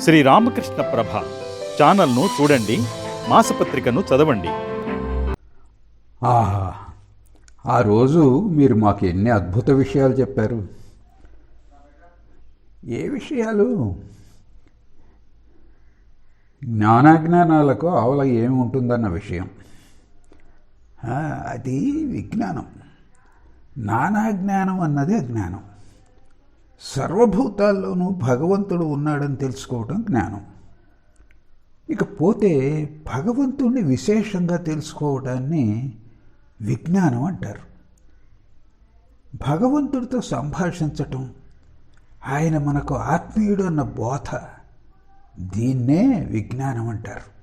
శ్రీ రామకృష్ణ ప్రభ ఛానల్ను చూడండి మాసపత్రికను చదవండి. ఆహా ఆ రోజు మీరు మాకు ఎన్ని అద్భుత విషయాలు చెప్పారు. ఏ విషయాలు? జ్ఞానాజ్ఞానాలకు ఆవల ఏమి ఉంటుందన్న విషయం. అది విజ్ఞానం. నానాజ్ఞానం అన్నది అజ్ఞానం. సర్వభూతాల్లోనూ భగవంతుడు ఉన్నాడని తెలుసుకోవడం జ్ఞానం. ఇకపోతే భగవంతుణ్ణి విశేషంగా తెలుసుకోవడాన్ని విజ్ఞానం అంటారు. భగవంతుడితో సంభాషించటం ఆయన మనకు ఆత్మీయుడు అన్న బోధ దీన్నే విజ్ఞానం అంటారు.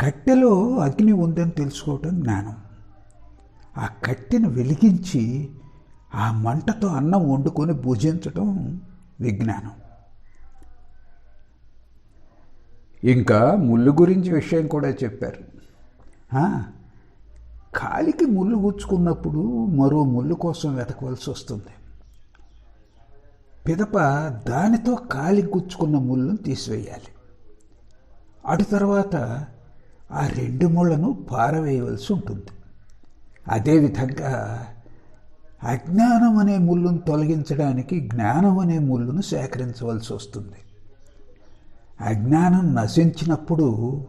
కట్టెలో అగ్ని ఉందని తెలుసుకోవటం జ్ఞానం. ఆ కట్టెను వెలిగించి ఆ మంటతో అన్నం వండుకొని భుజించటం విజ్ఞానం. ఇంకా ముళ్ళు గురించి విషయం కూడా చెప్పారు. కాలికి ముళ్ళు గుచ్చుకున్నప్పుడు మరో ముళ్ళు కోసం వెతకవలసి వస్తుంది. పిదప దానితో కాలికి గుచ్చుకున్న ముళ్ళను తీసివేయాలి. అటు తర్వాత ఆ రెండు ముళ్ళను పారవేయవలసి ఉంటుంది. అదేవిధంగా అజ్ఞానం అనే ముళ్ళును తొలగించడానికి జ్ఞానం అనే ముళ్ళును సేకరించవలసి వస్తుంది. అజ్ఞానం నశించినప్పుడు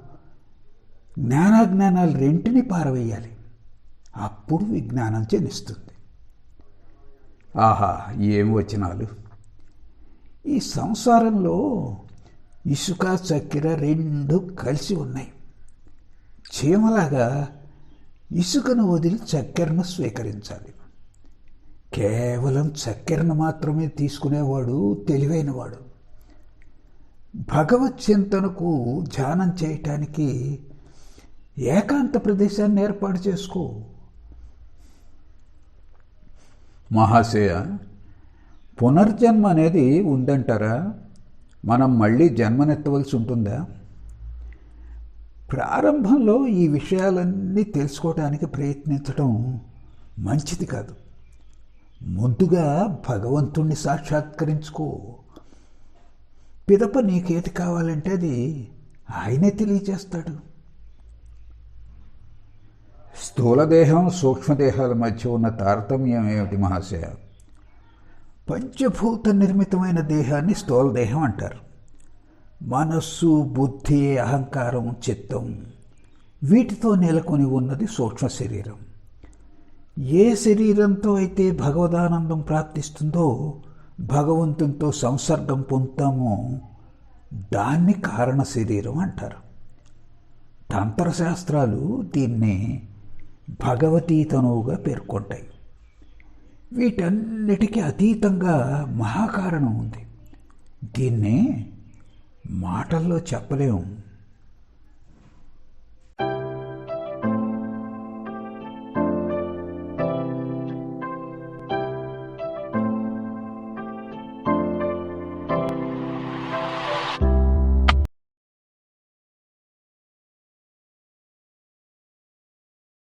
జ్ఞానాజ్ఞానాలు రెంటిని పారవేయాలి. అప్పుడు విజ్ఞానం జనిస్తుంది. ఆహా ఏం వచనాలు? ఈ సంసారంలో ఇసుక చక్కెర రెండు కలిసి ఉన్నాయి. చీమలాగా ఇసుకను వదిలి చక్కెరను స్వీకరించాలి. కేవలం చక్కెరను మాత్రమే తీసుకునేవాడు తెలివైనవాడు. భగవత్ చింతనకు ధ్యానం చేయటానికి ఏకాంత ప్రదేశాన్ని ఏర్పాటు చేసుకో. మహాశయ పునర్జన్మ అనేది ఉందంటారా? మనం మళ్ళీ జన్మనెత్తవలసి ఉంటుందా? ప్రారంభంలో ఈ విషయాలన్నీ తెలుసుకోవడానికి ప్రయత్నించడం మంచిది కాదు. ముందుగా భగవంతుణ్ణి సాక్షాత్కరించుకో. పిదప నీకేది కావాలంటే అది ఆయనే తెలియచేస్తాడు. స్థూలదేహం సూక్ష్మదేహాల మధ్య ఉన్న తారతమ్యం ఏమిటి మహాశయ? పంచభూత నిర్మితమైన దేహాన్ని స్థూలదేహం అంటారు. మనస్సు బుద్ధి అహంకారం చిత్తం వీటితో నెలకొని ఉన్నది సూక్ష్మ శరీరం. ఏ శరీరంతో అయితే భగవదానందం ప్రాప్తిస్తుందో భగవంతునితో సంసర్గం పొందుతామో దాన్ని కారణ శరీరం అంటారు. తంత్రశాస్త్రాలు దీన్ని భగవతీతనువుగా పేర్కొంటాయి. వీటన్నిటికీ అతీతంగా మహాకారణం ఉంది. దీన్నే మాటల్లో చెప్పలేము